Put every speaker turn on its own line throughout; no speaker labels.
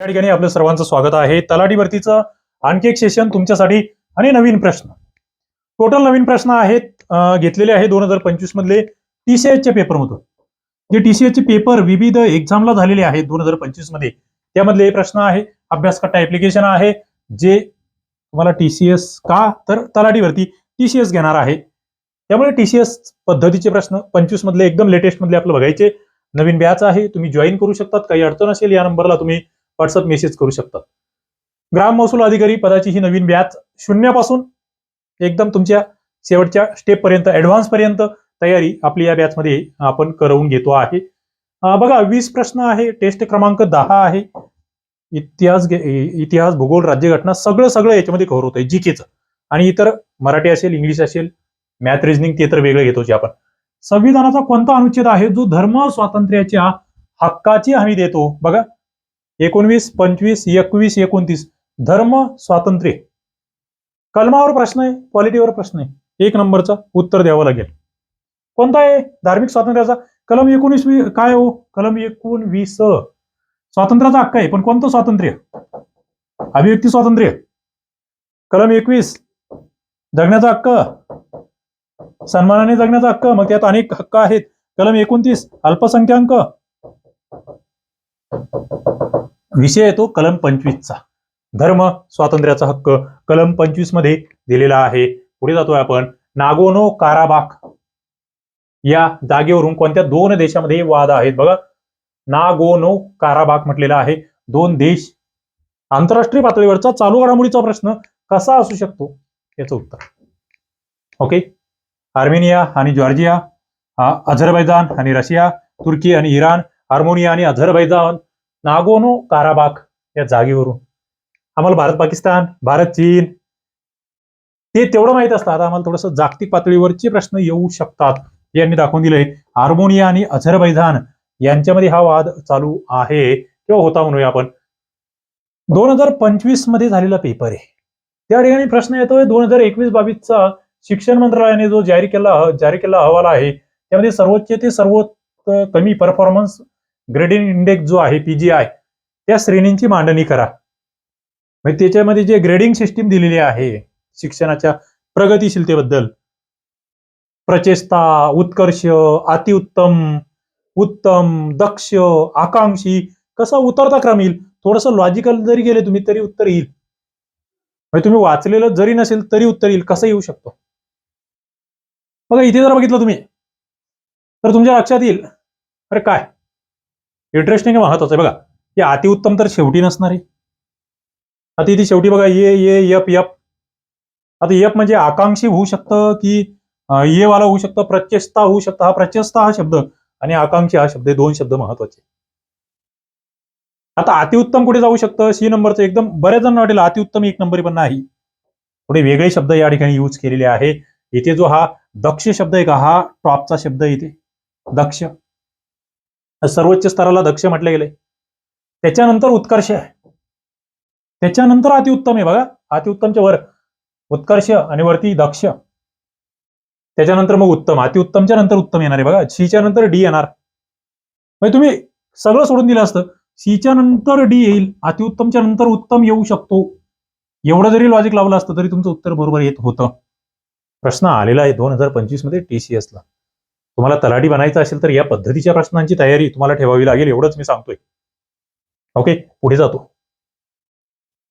या ठिकाणी आपलं सर्वांचं स्वागत आहे. तलाठी भरतीचं आणखी एक सेशन तुमच्यासाठी आणि नवीन प्रश्न. टोटल नवीन प्रश्न आहेत घेतलेले आहे दोन हजार पंचवीस मधले टीसीएसच्या पेपरमधून जे टीसीएसचे पेपर विविध एक्झामला झालेले आहेत दोन हजार पंचवीसमध्ये. त्यामधले हे प्रश्न आहे अभ्यासकट्टा ऍप्लिकेशन आहे जे तुम्हाला टीसीएस का तर तलाठीवरती टीसीएस घेणार आहे. त्यामुळे टीसीएस पद्धतीचे प्रश्न पंचवीस मधले एकदम लेटेस्ट मधले आपलं बघायचे. नवीन बॅच आहे तुम्ही जॉईन करू शकतात काही अडचण असेल या नंबरला तुम्ही व्हॉट्सअप मेसेज करू शकतात. ग्राम महसूल अधिकारी पदाची ही नवीन बॅच शून्यापासून एकदम तुमच्या शेवटच्या स्टेप पर्यंत ऍडव्हान्स पर्यंत तयारी आपली या बॅचमध्ये आपण करवून घेतो आहे. बघा वीस प्रश्न आहे टेस्ट क्रमांक दहा आहे. इतिहास इतिहास भूगोल राज्यघटना सगळं सगळं याच्यामध्ये कव्हर होतंय जी जीकेचं. आणि इतर मराठी असेल इंग्लिश असेल मॅथ रिझनिंग ते तर वेगळं घेतो जे आपण. संविधानाचा कोणता अनुच्छेद आहे जो धर्म स्वातंत्र्याच्या हक्काची हमी देतो? बघा एकोणवीस पंचवीस एकवीस एकोणतीस. धर्म स्वातंत्र्य. कलमावर प्रश्न आहे क्वालिटीवर प्रश्न आहे. एक नंबरचा उत्तर द्यावं लागेल. कोणता आहे? धार्मिक स्वातंत्र्याचा. कलम एकोणीस काय हो? कलम एकोणवीस. स्वातंत्र्याचा हक्क आहे पण कोणतं स्वातंत्र्य? अभिव्यक्ती स्वातंत्र्य. कलम एकवीस. जगण्याचा हक्क. सन्मानाने जगण्याचा हक्क. मग त्यात अनेक हक्क आहेत. कलम एकोणतीस. अल्पसंख्याक. विषय येतो कलम पंचवीसचा. धर्म स्वातंत्र्याचा हक्क कलम पंचवीसमध्ये दिलेला आहे. पुढे जातोय आपण. Nagorno Karabakh. या जागेवरून कोणत्या दोन देशामध्ये वाद आहेत? बघा. नागोनो काराबाग म्हटलेला आहे. दोन देश. आंतरराष्ट्रीय पातळीवरचा चालू घडामोडीचा प्रश्न कसा असू शकतो? याचं उत्तर. ओके आर्मेनिया आणि जॉर्जिया अझरबैजान आणि रशिया तुर्की आणि इराण हार्मोनिया आणि अझरबैजान नागोनो काराबाख या जागेवरून. आम्हाला भारत पाकिस्तान भारत चीन ते तेवढं माहीत असतं. आता आम्हाला थोडंसं जागतिक पातळीवरचे प्रश्न येऊ शकतात. हे यांनी दाखवून दिले हार्मोनिया आणि अझरबैजान यांच्यामध्ये हा वाद चालू आहे किंवा होता म्हणूया आपण. दोन हजार पंचवीसमध्ये झालेला पेपर आहे. त्या ठिकाणी प्रश्न येतोय दोन हजार एकवीस बावीसचा शिक्षण मंत्रालयाने जो जारी केला जारी केला अहवाल आहे त्यामध्ये सर्वोच्च ते सर्वोत्त कमी परफॉर्मन्स ग्रेडिंग इंडेक्स जो आहे पीजीआय त्या श्रेणींची मांडणी करा. म्हणजे त्याच्यामध्ये जे ग्रेडिंग सिस्टीम दिलेली आहे शिक्षणाच्या प्रगतिशीलतेबद्दल प्रचेष्टा उत्कर्ष अतिउत्तम उत्तम दक्ष आकांक्षी कसा उतरता क्रम येईल? थोडस लॉजिकल जरी गेले तुम्ही तरी उत्तर येईल. म्हणजे तुम्ही वाचलेलं जरी नसेल तरी उत्तर येईल कसं येऊ शकतो? बघा इथे जर बघितलं तुम्ही तर तुमच्या लक्षात येईल. अरे काय? इंटरेस्टिंग महत्वाचं आहे. बघा हे अतिउत्तम तर शेवटी नसणार आहे. आता इथे शेवटी बघा ये ये यप यप. आता यप म्हणजे आकांक्षी होऊ शकतं की ये वाला होऊ शकतं प्रत्यस्ता होऊ शकतं. हा प्रत्यस्ता हा शब्द आणि आकांक्षी हा शब्द हे दोन शब्द महत्त्वाचे आता अतिउत्तम कुठे जाऊ शकतं? सी नंबरचं एकदम बऱ्याच जण वाटेल अतिउत्तम एक नंबरी पण नाही. थोडे वेगळे शब्द या ठिकाणी यूज केलेले आहे. इथे जो हा दक्ष शब्द आहे का? हा टॉपचा शब्द आहे इथे. दक्ष. सर्वोच्च स्तराला दक्ष म्हटलं गेलंय त्याच्यानंतर उत्कर्ष आहे. त्याच्यानंतर अतिउत्तम आहे बघा. अतिउत्तमच्या वर उत्कर्ष आणि वरती दक्ष. त्याच्यानंतर मग उत्तम. अतिउत्तमच्या नंतर उत्तम येणार आहे बघा. सीच्या नंतर डी येणार. म्हणजे तुम्ही सगळं सोडून दिलं असतं. सीच्या नंतर डी येईल. अतिउत्तमच्या नंतर उत्तम येऊ शकतो. एवढं जरी लॉजिक लावलं असतं तरी तुमचं उत्तर बरोबर येत होतं. प्रश्न आलेला आहे. दोन हजार पंचवीसमध्ये टीसीएसला तुम्हाला तलाठी बनायचं असेल तर या पद्धतीच्या प्रश्नांची तयारी तुम्हाला ठेवावी लागेल एवढंच मी सांगतोय. ओके पुढे जातो.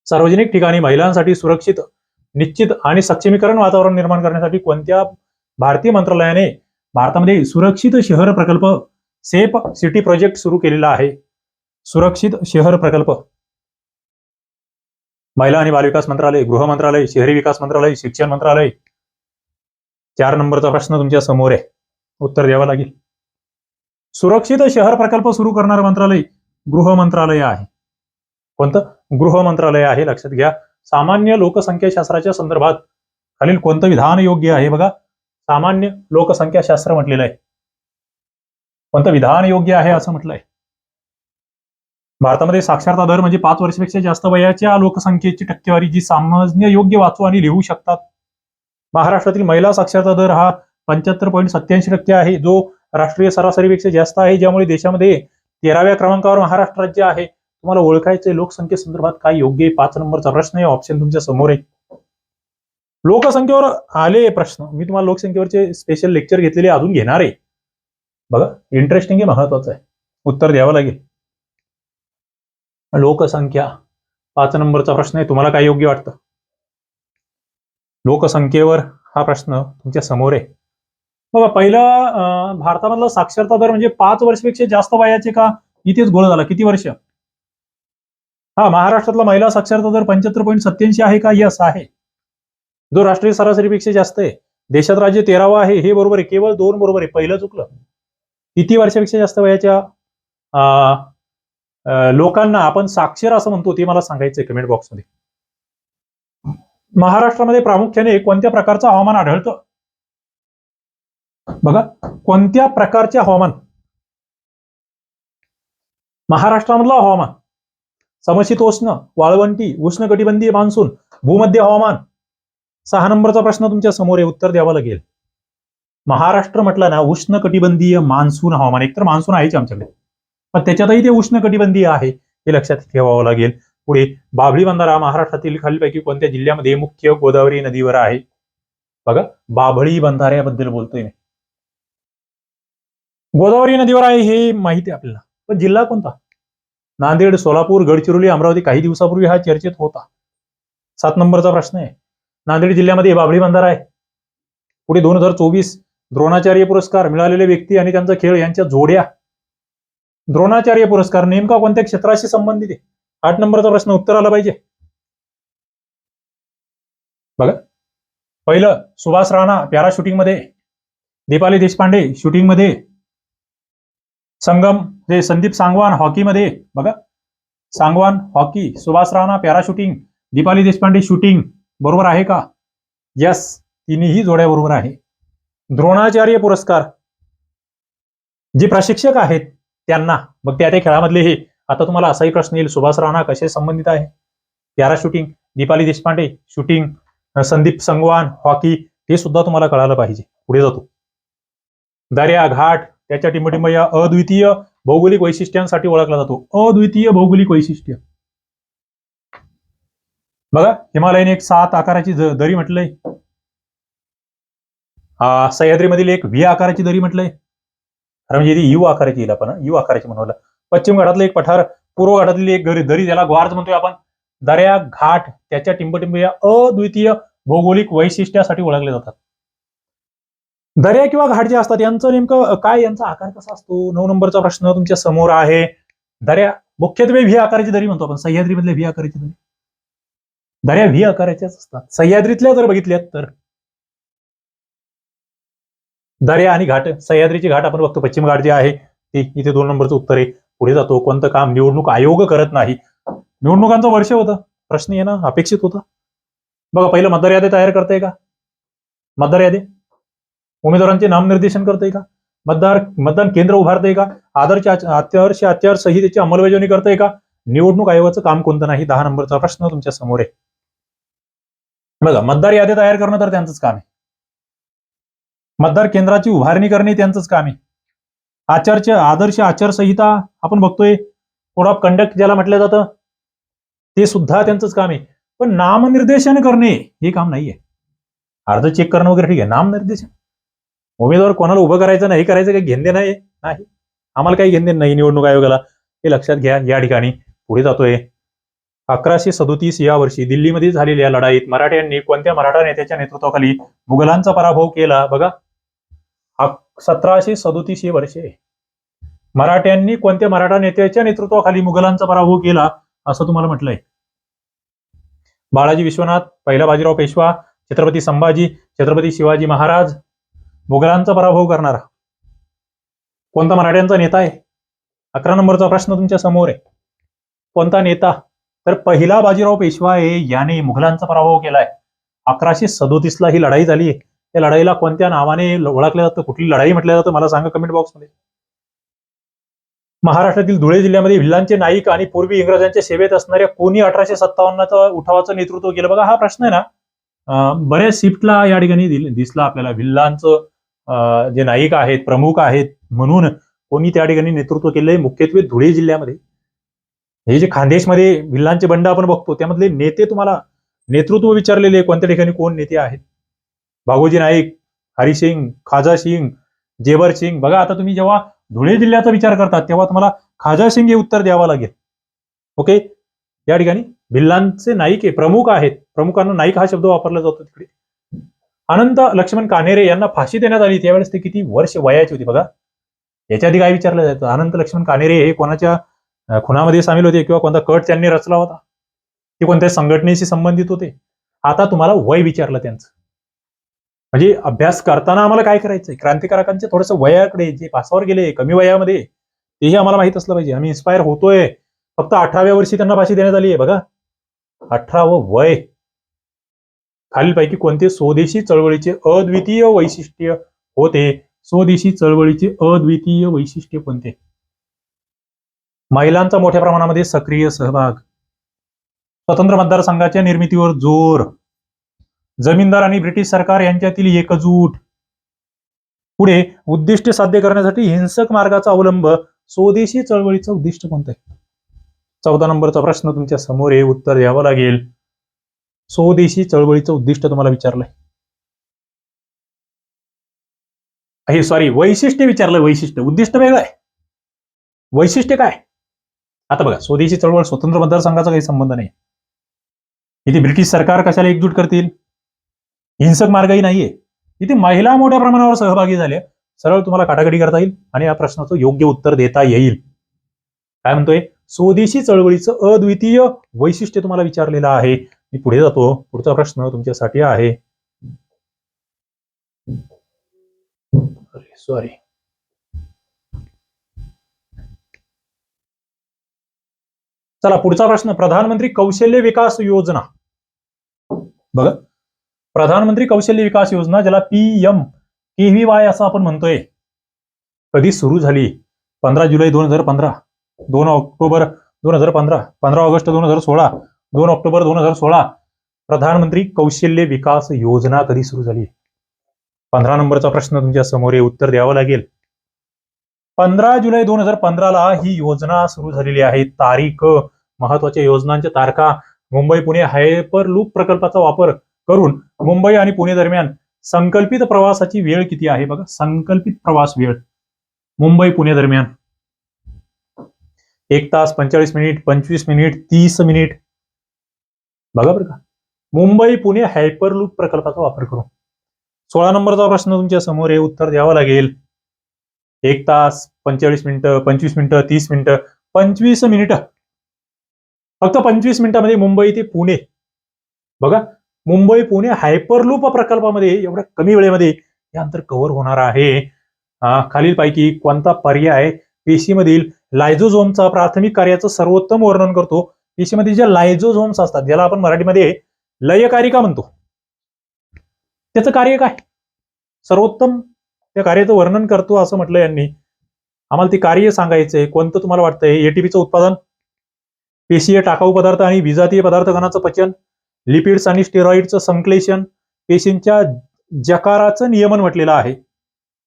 सार्वजनिक ठिकाणी महिलांसाठी सुरक्षित निश्चित आणि सक्षमीकरण वातावरण निर्माण करण्यासाठी कोणत्या भारतीय मंत्रालयाने भारतामध्ये सुरक्षित शहर प्रकल्प सेफ सिटी प्रोजेक्ट सुरू केलेला आहे? सुरक्षित शहर प्रकल्प. महिला आणि बालविकास मंत्रालय गृह मंत्रालय शहरी विकास मंत्रालय शिक्षण मंत्रालय. चार नंबरचा प्रश्न तुमच्यासमोर आहे. उत्तर द्यावं लागेल. सुरक्षित शहर प्रकल्प सुरू करणारं मंत्रालय गृह मंत्रालय आहे. कोणतं? गृह मंत्रालय आहे लक्षात घ्या. सामान्य लोकसंख्या शास्त्राच्या संदर्भात खालील कोणतं विधान योग्य आहे बघा? सामान्य लोकसंख्या शास्त्र म्हटलेलं आहे. कोणतं विधान योग्य आहे असं म्हटलंय? भारतामध्ये साक्षरता दर म्हणजे पाच वर्षापेक्षा जास्त वयाच्या लोकसंख्येची टक्केवारी जी सामान्य योग्य वाचू आणि लिहू शकतात. महाराष्ट्रातील महिला साक्षरता दर हा पंच्याहत्तर पॉईंट सत्याऐंशी टक्के आहे. जो राष्ट्रीय सरासरीपेक्षा जास्त आहे ज्यामुळे देशामध्ये तेराव्या क्रमांकावर महाराष्ट्र राज्य आहे. तुम्हाला ओळखायचंय लोकसंख्येसंदर्भात काय योग्य आहे पाच नंबरचा प्रश्न आहे. ऑप्शन तुमच्यासमोर आहे. लोकसंख्येवर आले प्रश्न. मी तुम्हाला लोकसंख्येवरचे स्पेशल लेक्चर घेतलेले अजून घेणार आहे. बघा इंटरेस्टिंग आहे महत्वाचं आहे. उत्तर द्यावं लागेल. लोकसंख्या. पाच नंबरचा प्रश्न आहे. तुम्हाला काय योग्य वाटतं? लोकसंख्येवर हा प्रश्न तुमच्यासमोर आहे. बघा पहिलं भारतामधला साक्षरता दर म्हणजे पाच वर्षपेक्षा जास्त वयाचे का? इथेच गोळ झाला. किती वर्ष? हा महाराष्ट्रातला महिला साक्षरता दर पंच्याहत्तर पॉईंट सत्याऐंशी आहे का? यस आहे. जो राष्ट्रीय सरासरीपेक्षा जास्त आहे. देशात राज्य तेरावा आहे हे बरोबर आहे. केवळ दोन बरोबर आहे. पहिलं चुकलं. किती वर्षापेक्षा जास्त वयाच्या अं, लोकांना आपण साक्षर असं म्हणतो ते मला सांगायचंय कमेंट बॉक्समध्ये महाराष्ट्रामध्ये प्रामुख्याने कोणत्या प्रकारचं हवामान आढळतं? बघा कोणत्या प्रकारचे हवामान? महाराष्ट्रामधलं हवामान. समशीतोष्ण वाळवंटी उष्णकटिबंधीय मान्सून भूमध्य हवामान. सहा नंबरचा प्रश्न तुमच्यासमोर आहे उत्तर द्यावं लागेल. महाराष्ट्र म्हटलं ना उष्णकटिबंधीय मान्सून हवामान. एकतर मान्सून आहेच आमच्याकडे. पण त्याच्यातही ते उष्ण कटिबंधीय आहे हे लक्षात ठेवावं लागेल. पुढे बाभळी बंधारा महाराष्ट्रातील खालीलपैकी कोणत्या जिल्ह्यामध्ये मुख्य गोदावरी नदीवर आहे? बघा बाभळी बंधाऱ्याबद्दल बोलतोय मी. गोदावरी नदीवर आहे हे माहिती आपल्याला. पण जिल्हा कोणता? नांदेड सोलापूर गडचिरोली अमरावती काही दिवसापूर्वी हा चर्चेत होता. सात नंबरचा प्रश्न आहे. नांदेड जिल्ह्यामध्ये बाभळी बंधारा आहे. पुढे दोन हजार चोवीस द्रोणाचार्य पुरस्कार मिळालेले व्यक्ती आणि त्यांचा खेळ यांच्या जोड्या. द्रोणाचार्य पुरस्कार नेमका कोणत्या क्षेत्राशी संबंधित आहे? आठ नंबरचा प्रश्न उत्तर आला पाहिजे. बघा. पहिलं सुभाष राणा पॅरा शूटिंगमध्ये दीपाली देशपांडे शूटिंगमध्ये. संगम जे संदीप सांगवान हॉकीमध्ये बघा. Sangwan hockey Subhash Rana para shooting Deepali Deshpande shooting बरोबर आहे का? यस तिन्ही जोड्या बरोबर आहे. द्रोणाचार्य पुरस्कार. जे प्रशिक्षक आहेत त्यांना मग त्या त्या खेळामधले हे. आता तुम्हाला असाही प्रश्न येईल सुभाष राणा कसे संबंधित आहे? Para shooting Deepali Deshpande shooting Sandeep Sangwan hockey हे सुद्धा तुम्हाला कळालं पाहिजे. पुढे जातो. दर्या घाट त्याच्या टिंबटिंब या अद्वितीय भौगोलिक वैशिष्ट्यांसाठी ओळखला जातो. अद्वितीय भौगोलिक वैशिष्ट्य. बघा हिमालयाने एक सात आकाराची दरी म्हटलंय. सह्याद्रीमधील एक व्ही आकाराची दरी म्हटलंय. खरं म्हणजे ती यू आकाराची येईल आपण यू आकाराची म्हणून पश्चिम घाटातलं एक पठार पूर्व घाटातली एक गरी दरी ज्याला ग्वार्ज म्हणतोय आपण. दर्या घाट त्याच्या टिंबटिंब या अद्वितीय भौगोलिक वैशिष्ट्यासाठी ओळखले जातात. दर्या किंवा घाट जे असतात यांचं नेमकं काय यांचा आकार कसा असतो? नऊ नंबरचा प्रश्न तुमच्यासमोर आहे. दर्या मुख्यत्वे व्ही आकाराची दरी म्हणतो आपण. सह्याद्रीमधल्या व्ही आकाराची दरी. दर्या व्ही आकाराच्याच असतात. सह्याद्रीतल्या जर बघितल्यात तर. दर्या आणि घाट सह्याद्रीची घाट आपण बघतो. पश्चिम घाट जे आहे ते इथे दोन नंबरचं उत्तर आहे. पुढे जातो. कोणतं काम निवडणूक आयोग करत नाही. निवडणुकांचं वर्ष होतं. प्रश्न येणं अपेक्षित होता. बघा पहिलं मतदार यादी तयार करताय का? मतदार यादी उमेदवारांचे नामनिर्देशन करते का? मतदार मतदान केंद्र उभारते का? आदर्श आच- आदर्श आचारसंहितेची अंमलबजावणी करते का? निवडणूक आयोगाचं काम कोणतं नाही? दहा नंबरचा प्रश्न तुमच्यासमोर आहे. बघा मतदार यादी तयार करणं तर त्यांचंच काम आहे. मतदार केंद्राची उभारणी करणे त्यांचंच काम आहे. आचारचे आदर्श आचारसंहिता आपण बघतोय. कोड ऑफ कंडक्ट ज्याला म्हटलं जातं ते सुद्धा त्यांचंच काम आहे. पण नामनिर्देशन करणे हे काम नाहीये. अर्ज चेक करणं वगैरे ठीक आहे. नामनिर्देशन उमेदवार कोणाला उभं करायचं नाही करायचं काही घेणं नाही नाही. आम्हाला काही घेणं नाही निवडणूक आयोगाला. हे लक्षात घ्या या ठिकाणी पुढे जातोय. अकराशे सदोतीस या वर्षी दिल्लीमध्ये झालेल्या लढाईत मराठ्यांनी कोणत्या मराठा नेत्याच्या नेतृत्वाखाली मुघलांचा पराभव केला? बघा. सतराशे सदोतीस हे वर्षे मराठ्यांनी कोणत्या मराठा नेत्याच्या नेतृत्वाखाली मुघलांचा पराभव केला? असं तुम्हाला म्हटलंय. बाळाजी विश्वनाथ पहिला बाजीराव पेशवा छत्रपती संभाजी छत्रपती शिवाजी महाराज मुघलांचा पराभव करणारा. कोणता मराठ्यांचा नेता आहे? अकरा नंबरचा प्रश्न तुमच्यासमोर आहे. कोणता नेता? तर पहिला बाजीराव पेशवाय याने मुघलांचा पराभव केलाय. अकराशे सदोतीस ला ही लढाई झाली त्या लढाईला कोणत्या नावाने ओळखलं जातं? कुठली लढाई म्हटलं जातं? मला सांगा कमेंट बॉक्समध्ये महाराष्ट्रातील धुळे जिल्ह्यामध्ये भिल्लांचे नाईक आणि पूर्वी इंग्रजांच्या सेवेत असणाऱ्या कोणी अठराशे सत्तावन्नचा उठावाचं नेतृत्व केलं? बघा हा प्रश्न आहे ना. बऱ्याच शिफ्टला या ठिकाणी दिसला आपल्याला. भिल्लांचं जे नाईक आहेत प्रमुख आहेत म्हणून कोणी त्या ठिकाणी नेतृत्व केलंय मुख्यत्वे धुळे जिल्ह्यामध्ये. हे जे खानदेशमध्ये भिल्लांचे बंड आपण बघतो त्यामधले नेते तुम्हाला नेतृत्व विचारलेले कोणत्या ठिकाणी कोण नेते आहेत? भागोजी नाईक हरिसिंग खाजा सिंग जेबर सिंग. बघा आता तुम्ही जेव्हा धुळे जिल्ह्याचा विचार करतात तेव्हा तुम्हाला खाजा सिंग हे उत्तर द्यावं लागेल. ओके? या ठिकाणी भिल्लांचे नाईक आहे प्रमुख आहेत. प्रमुखांना नाईक हा शब्द वापरला जातो तिकडे. अनंत लक्ष्मण कानेरे यांना फाशी देण्यात आली. त्यावेळेस ते किती वर्ष वयाची होती बघा. याच्या आधी काय विचारलं जातं? अनंत लक्ष्मण कानेरे हे कोणाच्या खुनामध्ये सामील होते किंवा कोणता कट त्यांनी रचला होता? ते कोणत्या संघटनेशी संबंधित होते? आता तुम्हाला वय विचारलं त्यांचं. म्हणजे अभ्यास करताना आम्हाला काय करायचंय? क्रांतिकारकांचे थोडस वयाकडे जे पासावर गेले कमी वयामध्ये तेही आम्हाला माहीत असलं पाहिजे. आम्ही इन्स्पायर होतोय. फक्त अठराव्या वर्षी त्यांना फाशी देण्यात आली आहे बघा. अठरावं वय. खालीलपैकी कोणते स्वदेशी चळवळीचे अद्वितीय वैशिष्ट्य होते? स्वदेशी चळवळीचे अद्वितीय वैशिष्ट्य कोणते? महिलांचा मोठ्या प्रमाणामध्ये सक्रिय सहभाग. स्वतंत्र मतदारसंघाच्या निर्मितीवर जोर. जमीनदार आणि ब्रिटिश सरकार यांच्यातील एकजूट. पुढे उद्दिष्ट साध्य करण्यासाठी हिंसक मार्गाचा अवलंब स्वदेशी चळवळीचं उद्दिष्ट कोणतं आहे? चौदा नंबरचा प्रश्न तुमच्यासमोर आहे उत्तर द्यावं लागेल. स्वदेशी चळवळीचं उद्दिष्ट तुम्हाला विचारलंय. हे सॉरी वैशिष्ट्य विचारलं वैशिष्ट्य. उद्दिष्ट वेगळं आहे. वैशिष्ट्य काय? आता बघा स्वदेशी चळवळ स्वतंत्र मतदारसंघाचा काही संबंध नाही. इथे ब्रिटिश सरकार कशाला एकजूट करतील? हिंसक मार्गही नाहीये. इथे महिला मोठ्या प्रमाणावर सहभागी झाल्या. सरळ तुम्हाला काटाकडी करता येईल आणि या प्रश्नाचं योग्य उत्तर देता येईल. काय म्हणतोय? स्वदेशी चळवळीचं अद्वितीय वैशिष्ट्य तुम्हाला विचारलेलं आहे. मी पुढे जातो. पुढचा प्रश्न तुमच्यासाठी आहे. सॉरी चला पुढचा प्रश्न. प्रधानमंत्री कौशल्य विकास योजना. बघा. प्रधानमंत्री कौशल्य विकास योजना ज्याला पी एम के वाय असं आपण म्हणतोय. कधी सुरू झाली? पंधरा जुलै दोन हजार पंधरा. दोन ऑक्टोबर दोन हजार पंधरा. पंधरा ऑगस्ट दोन हजार सोळा. दोन ऑक्टोबर दोन हजार सोळा प्रधानमंत्री कौशल्य विकास योजना कधी सुरू झाली? पंधरा नंबरचा प्रश्न तुमच्यासमोर आहे उत्तर द्यावं लागेल. पंधरा जुलै दोन हजार पंधराला ही योजना सुरू झालेली आहे. तारीख महत्त्वाच्या योजनांच्या तारखा मुंबई पुणे हायपर लूप प्रकल्पाचा वापर करून मुंबई आणि पुणे दरम्यान संकल्पित प्रवासाची वेळ किती आहे बघा? संकल्पित प्रवास वेळ. मुंबई पुणे दरम्यान. एक तास पंचेचाळीस मिनिट पंचवीस मिनिट तीस मिनिट. बघा बरं का. मुंबई पुणे हायपरलूप प्रकल्पाचा वापर करू सोळा नंबरचा प्रश्न तुमच्यासमोर हे उत्तर द्यावं लागेल. एक तास पंचेचाळीस मिनिटं पंचवीस मिनिटं तीस मिनिटं पंचवीस मिनिटं. फक्त पंचवीस मिनिटामध्ये मुंबई ते पुणे. बघा मुंबई पुणे हायपरलूप प्रकल्पामध्ये एवढ्या कमी वेळेमध्ये हे अंतर कव्हर होणार आहे. खालीलपैकी कोणता पर्याय? पेशीमधील लायझोझोमचा प्राथमिक कार्याचं सर्वोत्तम वर्णन करतो. पेशीमध्ये ज्या लायझोझोम्स असतात ज्याला आपण मराठीमध्ये लयकारिका म्हणतो? त्याचं कार्य काय? सर्वोत्तम त्या कार्याचं वर्णन करतो असं म्हटलं यांनी. आम्हाला ते कार्य सांगायचंय. कोणतं तुम्हाला वाटतंय? एटीपीचं उत्पादन? पेशीय टाकाऊ पदार्थ आणि विजातीय पदार्थ गणाचं पचन? लिपिड्स आणि स्टेरॉइडचं संक्लेशन पेशींच्या जकाराचं नियमन म्हटलेलं आहे.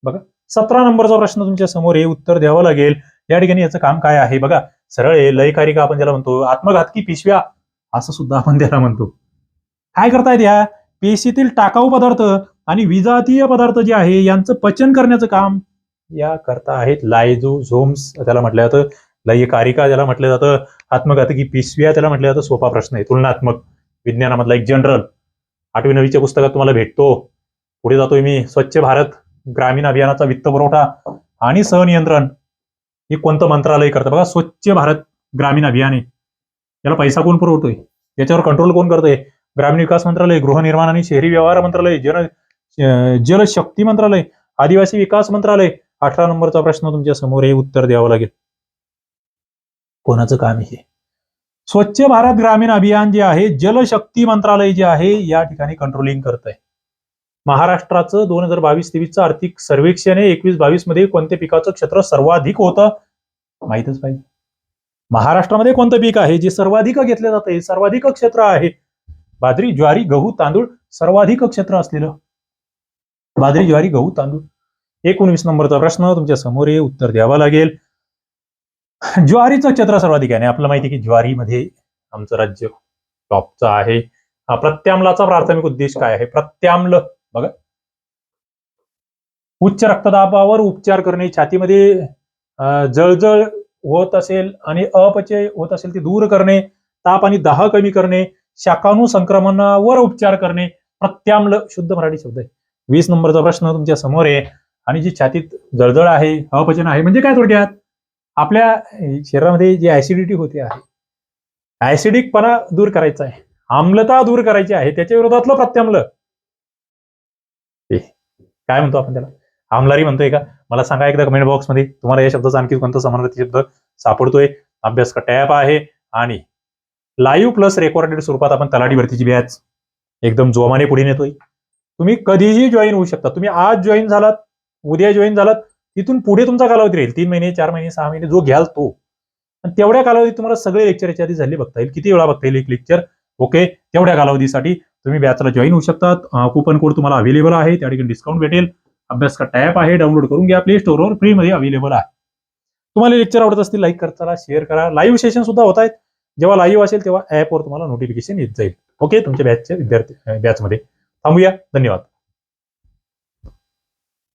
बघा सतरा नंबरचा प्रश्न तुमच्यासमोर हे उत्तर द्यावं लागेल. या ठिकाणी याचं काम काय आहे? बघा सरळ आहे लयकारिका आपण ज्याला म्हणतो? आत्मघातकी पिशव्या? असं सुद्धा आपण त्याला म्हणतो. काय करतायत या पेशीतील टाकाऊ पदार्थ आणि विजातीय पदार्थ जे आहे यांचं पचन करण्याचं काम या करता आहेत. लायझोझोम्स त्याला म्हटलं जातं. लयकारिका ज्याला म्हटलं जातं. आत्मघातकी पिशव्या त्याला म्हटलं जातं. सोपा प्रश्न आहे. तुलनात्मक विज्ञानामधला एक जनरल आठवी नववीच्या पुस्तकात तुम्हाला भेटतो. पुढे जातोय मी. स्वच्छ भारत ग्रामीण अभियानाचा वित्त पुरवठा आणि सहनियंत्रण. हे कोणतं मंत्रालय करतं? बघा स्वच्छ भारत ग्रामीण अभियान आहे. याला पैसा कोण पुरवतोय? याच्यावर कंट्रोल कोण करतोय? ग्रामीण विकास मंत्रालय गृहनिर्माण आणि शहरी व्यवहार मंत्रालय जन जलशक्ती मंत्रालय आदिवासी विकास मंत्रालय. अठरा नंबरचा प्रश्न तुमच्यासमोर हे उत्तर द्यावं लागेल. कोणाचं काम आहे हे? स्वच्छ भारत ग्रामीण अभियान जे आहे जलशक्ती मंत्रालय जे आहे या ठिकाणी कंट्रोलिंग करत आहे महाराष्ट्राचं दोन हजार बावीस तेवीसचं आर्थिक सर्वेक्षण आहे. एकवीस बावीसमध्ये कोणत्या पिकाचं क्षेत्र सर्वाधिक होतं? माहितच पाहिजे महाराष्ट्रामध्ये कोणतं पीक आहे? जे सर्वाधिक घेतलं जातं हे सर्वाधिक क्षेत्र आहे. बाजरी ज्वारी गहू तांदूळ सर्वाधिक क्षेत्र असलेलं. बाजरी ज्वारी गहू तांदूळ. एकोणवीस नंबरचा प्रश्न तुमच्यासमोर आहे. उत्तर द्यावा लागेल. ज्वारीचं क्षेत्र सर्वाधिक आहे. आपलं आपल्याला माहिती आहे की ज्वारीमध्ये आमचं राज्य टॉपचं आहे. हा, प्रत्याम्लाचा प्राथमिक उद्देश काय आहे? प्रत्याम्ल बघा. उच्च रक्तदाबावर उपचार करणे छातीमध्ये जळजळ होत असेल आणि अपचय होत असेल ते दूर करणे ताप आणि दाह कमी करणे शाकाणू संक्रमणावर उपचार करणे प्रत्याम्ल शुद्ध मराठी शब्द आहे. वीस नंबरचा प्रश्न तुमच्यासमोर आहे आणि जी छातीत जळजळ आहे अपचन आहे म्हणजे काय थोडक्यात? आपल्या शरीरामध्ये जी ऍसिडिटी होते आहे ऍसिडिकपणा दूर करायचा आहे आम्लता दूर करायची आहे त्याच्या विरोधातलं प्रत्याम्ल. काय म्हणतो आपण त्याला? आमलारी म्हणतोय का? मला सांगा एकदा कमेंट बॉक्समध्ये तुम्हाला या शब्दाचा आणखी कोणता समानार्थी शब्द सापडतोय? अभ्यास का टॅप आहे? आणि लाईव्ह प्लस रेकॉर्डेड स्वरूपात आपण तलाठी भरतीची बॅच एकदम जोमाने पुढे नेतोय. तुम्ही कधीही जॉईन होऊ शकता. तुम्ही आज जॉईन झालात उद्या जॉईन झालात तिथून पुढे तुमचा कालावधी राहील. तीन महिने चार महिने सहा महिने जो घ्याल तो. आणि तेवढ्या कालावधीत तुम्हाला सगळे लेक्चर याच्या आधी झाले बघता येईल. किती वेळा बघता येईल एक लेक्चर ओके तेवढ्या कालावधीसाठी तुम्ही बॅचला जॉईन होऊ शकतात. कुपन कोड तुम्हाला अवेलेबल आहे. त्या ठिकाणी डिस्काउंट भेटेल. अभ्यास का टॅप आहे डाउनलोड करून घ्या. प्ले स्टोअरवर फ्रीमध्ये अवेलेबल आहे. तुम्हाला लेक्चर आवडत असतील लाईक करताना शेअर करा. लाईव्ह सेशन सुद्धा होत आहेत. जेव्हा लाईव्ह असेल तेव्हा ऍपवर तुम्हाला नोटिफिकेशन येत जाईल. ओके तुमच्या बॅचच्या विद्यार्थी बॅचमध्ये थांबूया. धन्यवाद.